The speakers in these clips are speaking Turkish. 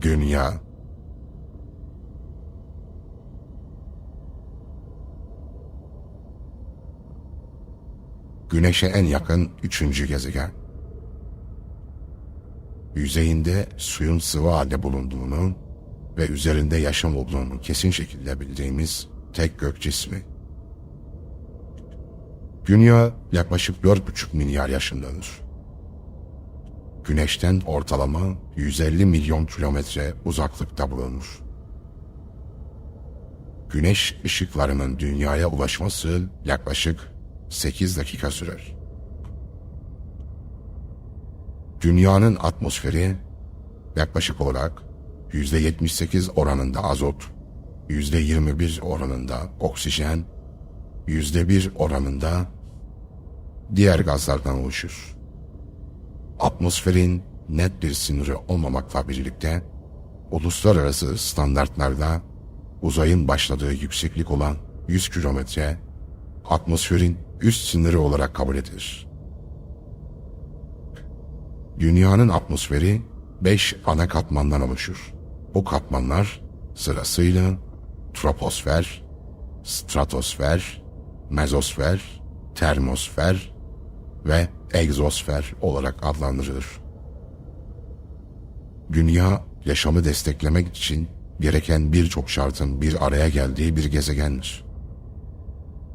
Dünya Güneş'e en yakın üçüncü gezegen. Yüzeyinde suyun sıvı halde bulunduğunu ve üzerinde yaşam olduğunu kesin şekilde bildiğimiz tek gök cismi. Dünya yaklaşık 4,5 milyar yaşındadır. Güneşten ortalama 150 milyon kilometre uzaklıkta bulunur. Güneş ışıklarının dünyaya ulaşması yaklaşık 8 dakika sürer. Dünyanın atmosferi yaklaşık olarak %78 oranında azot, %21 oranında oksijen, %1 oranında diğer gazlardan oluşur. Atmosferin net bir sınırı olmamakla birlikte uluslararası standartlarda uzayın başladığı yükseklik olan 100 kilometre atmosferin üst sınırı olarak kabul edilir. Dünyanın atmosferi 5 ana katmandan oluşur. Bu katmanlar sırasıyla troposfer, stratosfer, mezosfer, termosfer ve egzosfer olarak adlandırılır. Dünya yaşamı desteklemek için gereken birçok şartın bir araya geldiği bir gezegendir.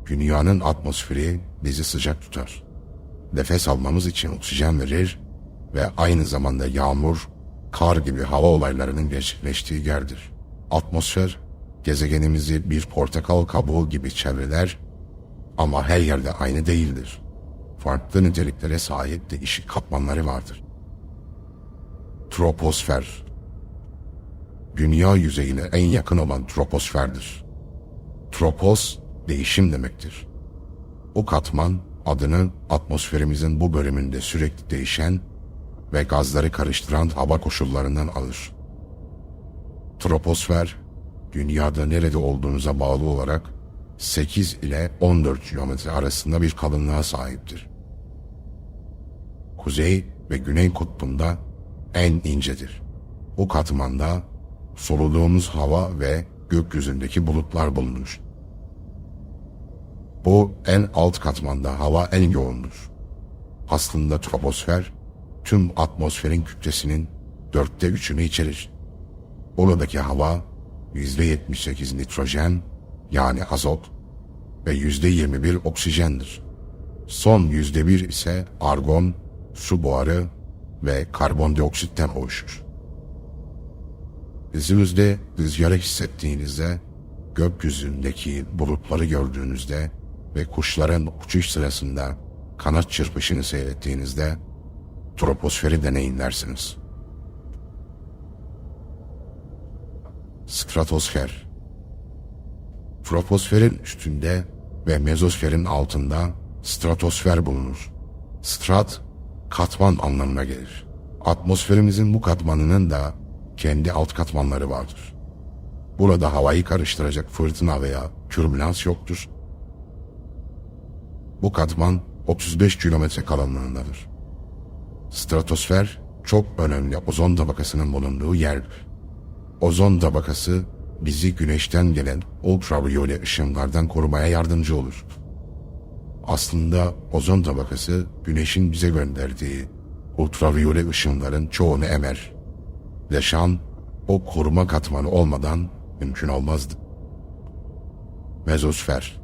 Dünyanın atmosferi bizi sıcak tutar. Nefes almamız için oksijen verir ve aynı zamanda yağmur, kar gibi hava olaylarının gerçekleştiği yerdir. Atmosfer, gezegenimizi bir portakal kabuğu gibi çevreler ama her yerde aynı değildir. Farklı niteliklere sahip değişik katmanları vardır. Troposfer Dünya yüzeyine en yakın olan troposferdir. Tropos, değişim demektir. O katman adını atmosferimizin bu bölümünde sürekli değişen ve gazları karıştıran hava koşullarından alır. Troposfer, dünyada nerede olduğunuza bağlı olarak 8 ile 14 kilometre arasında bir kalınlığa sahiptir. Kuzey ve güney kutbunda en incedir. Bu katmanda soluduğumuz hava ve gökyüzündeki bulutlar bulunur. Bu en alt katmanda hava en yoğundur. Aslında troposfer tüm atmosferin kütlesinin dörtte üçünü içerir. Oradaki hava yüzde yetmiş sekiz nitrojen yani azot ve yüzde yirmi bir oksijendir. Son yüzde bir ise argon, su buharı ve karbondioksitten oluşur. Yüzünüzde rüzgarı hissettiğinizde, gökyüzündeki bulutları gördüğünüzde ve kuşların uçuş sırasında kanat çırpışını seyrettiğinizde troposferi deneyimlersiniz. Stratosfer Troposferin üstünde ve mezosferin altında stratosfer bulunur. Strat, katman anlamına gelir. Atmosferimizin bu katmanının da kendi alt katmanları vardır. Burada havayı karıştıracak fırtına veya türbülans yoktur. Bu katman 35 kilometre kalınlığındadır. Stratosfer çok önemli ozon tabakasının bulunduğu yerdir. Ozon tabakası bizi güneşten gelen ultraviyole ışınlardan korumaya yardımcı olur. Aslında ozon tabakası güneşin bize gönderdiği ultraviyole ışınların çoğunu emer. Yaşam o koruma katmanı olmadan mümkün olmazdı. Mezosfer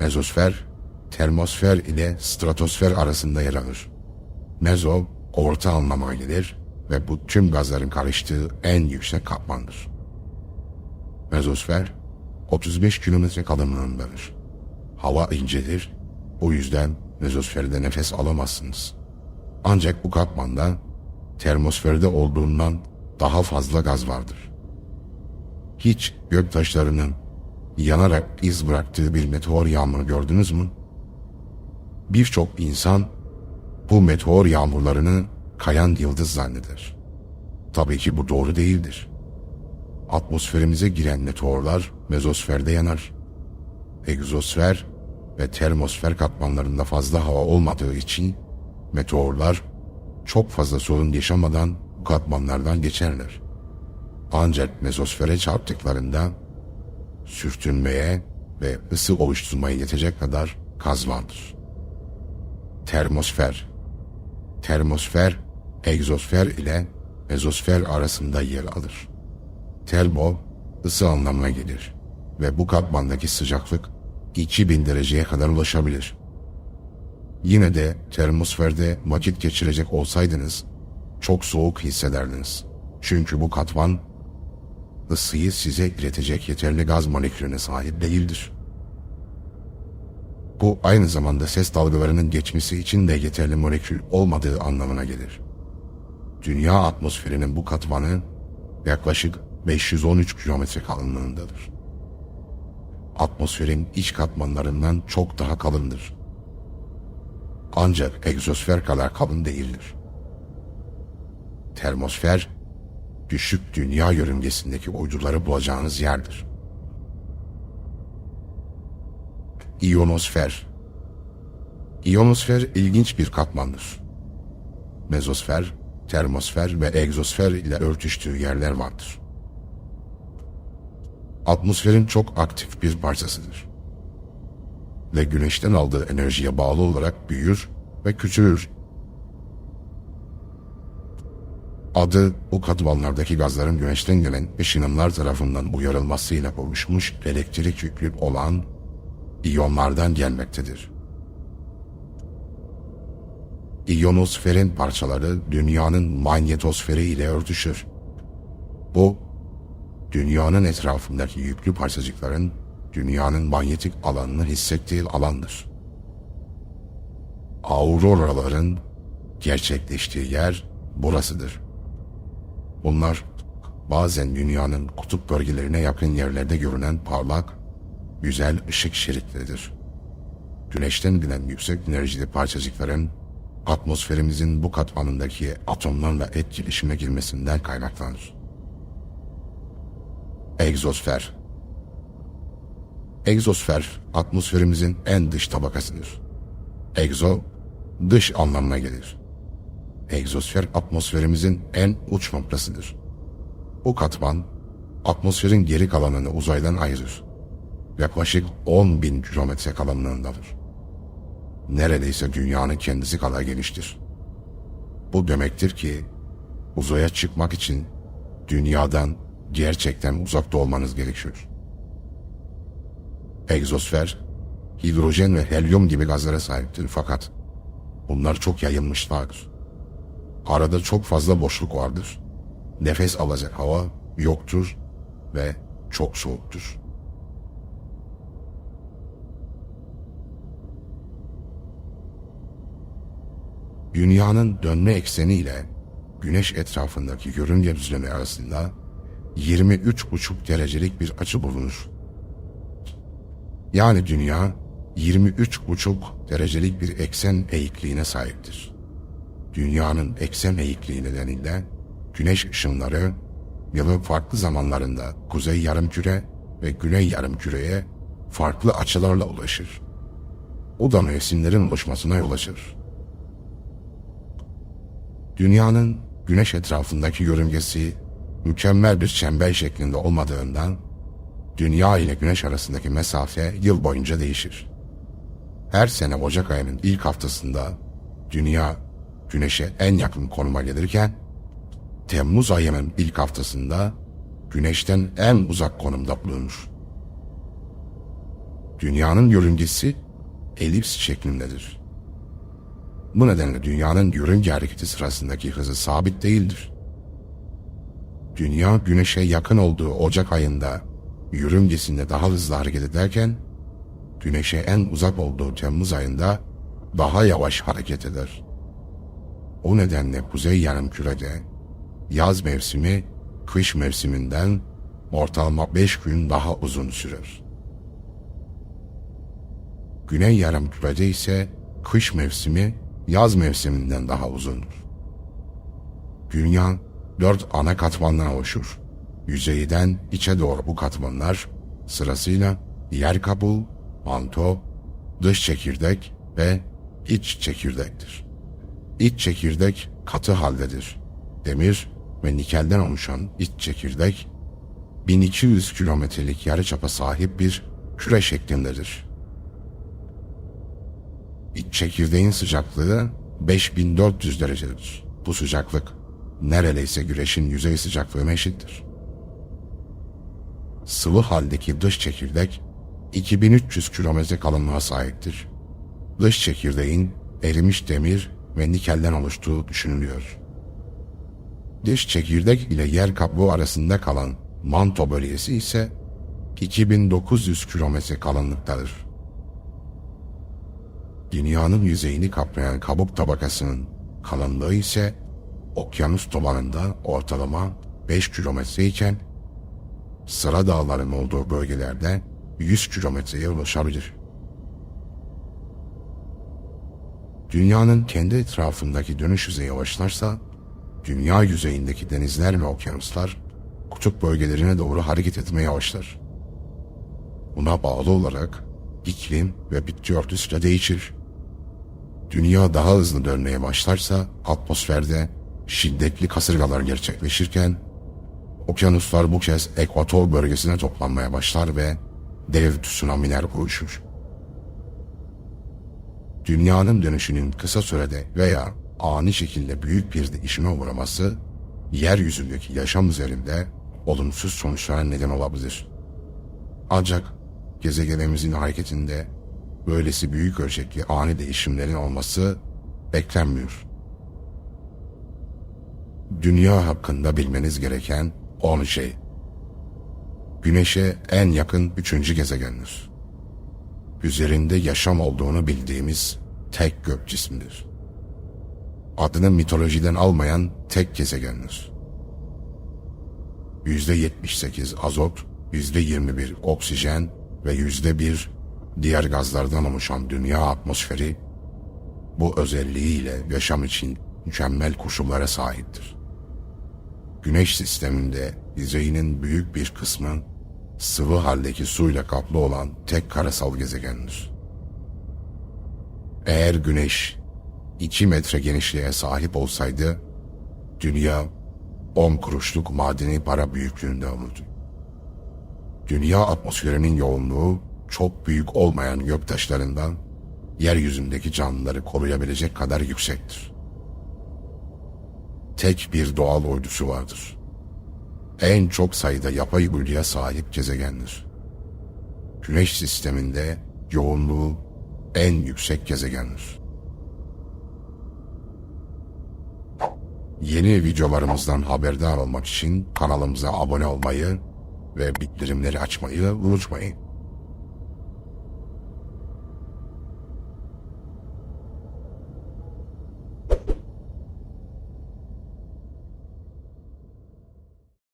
Mezosfer, termosfer ile stratosfer arasında yer alır. Mezo, orta anlamına gelir ve bu tüm gazların karıştığı en yüksek katmandır. Mezosfer, 35 kilometre kalınlığındadır. Hava incedir, o yüzden mezosferde nefes alamazsınız. Ancak bu katmanda termosferde olduğundan daha fazla gaz vardır. Hiç göktaşlarının yanarak iz bıraktığı bir meteor yağmuru gördünüz mü? Birçok insan bu meteor yağmurlarını kayan yıldız zanneder. Tabii ki bu doğru değildir. Atmosferimize giren meteorlar mezosferde yanar. Egzosfer ve termosfer katmanlarında fazla hava olmadığı için meteorlar çok fazla sorun yaşamadan katmanlardan geçerler. Ancak mezosfere çarptıklarında sürtünmeye ve ısı oluşturmaya yetecek kadar gaz vardır. Termosfer Termosfer, egzosfer ile mezosfer arasında yer alır. Termo, ısı anlamına gelir ve bu katmandaki sıcaklık 2000 dereceye kadar ulaşabilir. Yine de termosferde vakit geçirecek olsaydınız çok soğuk hissederdiniz. Çünkü bu katman ısıyı size iletecek yeterli gaz molekülüne sahip değildir. Bu aynı zamanda ses dalgalarının geçmesi için de yeterli molekül olmadığı anlamına gelir. Dünya atmosferinin bu katmanı yaklaşık 513 kilometre kalınlığındadır. Atmosferin iç katmanlarından çok daha kalındır. Ancak egzosfer kadar kalın değildir. Termosfer, düşük dünya yörüngesindeki uyduları bulacağınız yerdir. İyonosfer İyonosfer ilginç bir katmandır. Mezosfer, termosfer ve egzosfer ile örtüştüğü yerler vardır. Atmosferin çok aktif bir parçasıdır. Ve güneşten aldığı enerjiye bağlı olarak büyür ve küçülür. Adı bu katmanlardaki gazların güneşten gelen ışınımlar tarafından uyarılmasıyla oluşmuş elektrik yüklü olan iyonlardan gelmektedir. İyonosferin parçaları dünyanın manyetosferi ile örtüşür. Bu, dünyanın etrafındaki yüklü parçacıkların dünyanın manyetik alanını hissettiği alandır. Auroraların gerçekleştiği yer burasıdır. Bunlar bazen dünyanın kutup bölgelerine yakın yerlerde görünen parlak, güzel ışık şeritleridir. Güneşten gelen yüksek enerjili parçacıkların atmosferimizin bu katmanındaki atomlarla etkileşime girmesinden kaynaklanır. Egzosfer Egzosfer atmosferimizin en dış tabakasıdır. Egzo, dış anlamına gelir. Egzosfer atmosferimizin en uç noktasıdır. Bu katman, atmosferin geri kalanını uzaydan ayırır. Yaklaşık 10 bin kilometre kalınlığındadır. Neredeyse dünyanın kendisi kadar geniştir. Bu demektir ki, uzaya çıkmak için dünyadan gerçekten uzakta olmanız gerekiyor. Egzosfer, hidrojen ve helyum gibi gazlara sahiptir fakat bunlar çok yayılmışlardır. Arada çok fazla boşluk vardır. Nefes alacak hava yoktur ve çok soğuktur. Dünyanın dönme ekseni ile Güneş etrafındaki yörünge düzlemi arasında 23,5 derecelik bir açı bulunur. Yani dünya 23,5 derecelik bir eksen eğikliğine sahiptir. Dünyanın eksen eğikliği nedeniyle güneş ışınları yılın farklı zamanlarında kuzey yarımküre ve güney yarımküreye farklı açılarla ulaşır. O da mevsimlerin oluşmasına yol açır. Dünyanın güneş etrafındaki yörüngesi mükemmel bir çember şeklinde olmadığından Dünya ile Güneş arasındaki mesafe yıl boyunca değişir. Her sene Ocak ayının ilk haftasında Dünya Güneş'e en yakın konuma gelirken Temmuz ayının ilk haftasında Güneş'ten en uzak konumda bulunur. Dünyanın yörüngesi elips şeklindedir. Bu nedenle dünyanın yörünge hareketi sırasındaki hızı sabit değildir. Dünya güneşe yakın olduğu Ocak ayında yörüngesinde daha hızlı hareket ederken güneşe en uzak olduğu Temmuz ayında daha yavaş hareket eder. O nedenle kuzey yarımkürede yaz mevsimi kış mevsiminden ortalama 5 gün daha uzun sürer. Güney yarımkürede ise kış mevsimi yaz mevsiminden daha uzundur. Dünya dört ana katmandan oluşur. Yüzeyden içe doğru bu katmanlar sırasıyla yer kabuğu, manto, dış çekirdek ve iç çekirdektir. İç çekirdek katı haldedir. Demir ve nikelden oluşan iç çekirdek 1200 kilometrelik yarıçapa sahip bir küre şeklindedir. İç çekirdeğin sıcaklığı 5400 derecedir. Bu sıcaklık neredeyse güneşin yüzey sıcaklığına eşittir. Sıvı haldeki dış çekirdek 2300 kilometre kalınlığa sahiptir. Dış çekirdeğin erimiş demir ve nikelden oluştuğu düşünülüyor. Dış çekirdek ile yer kabuğu arasında kalan manto bölgesi ise 2900 kilometre kalınlıktadır. Dünyanın yüzeyini kaplayan kabuk tabakasının kalınlığı ise okyanus tabanında ortalama 5 kilometre iken sıra dağların olduğu bölgelerde 100 kilometreye ulaşabilir. Dünyanın kendi etrafındaki dönüş hızı yavaşlarsa, dünya yüzeyindeki denizler ve okyanuslar kutup bölgelerine doğru hareket etmeye başlar. Buna bağlı olarak iklim ve bitki örtüsü de değişir. Dünya daha hızlı dönmeye başlarsa atmosferde şiddetli kasırgalar gerçekleşirken okyanuslar bu kez ekvator bölgesine toplanmaya başlar ve dev tsunamiler oluşur. Dünyanın dönüşünün kısa sürede veya ani şekilde büyük bir değişime uğraması yeryüzündeki yaşam üzerinde olumsuz sonuçlara neden olabilir. Ancak gezegenimizin hareketinde böylesi büyük ölçekli ani değişimlerin olması beklenmiyor. Dünya hakkında bilmeniz gereken 10 şey. Güneş'e en yakın üçüncü gezegendir. Üzerinde yaşam olduğunu bildiğimiz tek gök cismidir. Adını mitolojiden almayan tek gezegendir. %78 azot, %21 oksijen ve %1 diğer gazlardan oluşan dünya atmosferi bu özelliğiyle yaşam için mükemmel koşullara sahiptir. Güneş sisteminde yüzeyinin büyük bir kısmı sıvı haldeki suyla kaplı olan tek karasal gezegendir. Eğer Güneş 2 metre genişliğe sahip olsaydı, Dünya 10 kuruşluk madeni para büyüklüğünde olurdu. Dünya atmosferinin yoğunluğu çok büyük olmayan göktaşlarından yeryüzündeki canlıları koruyabilecek kadar yüksektir. Tek bir doğal uydusu vardır. En çok sayıda yapay uyduya sahip gezegendir. Güneş sisteminde yoğunluğu en yüksek gezegendir. Yeni videolarımızdan haberdar olmak için kanalımıza abone olmayı ve bildirimleri açmayı unutmayın.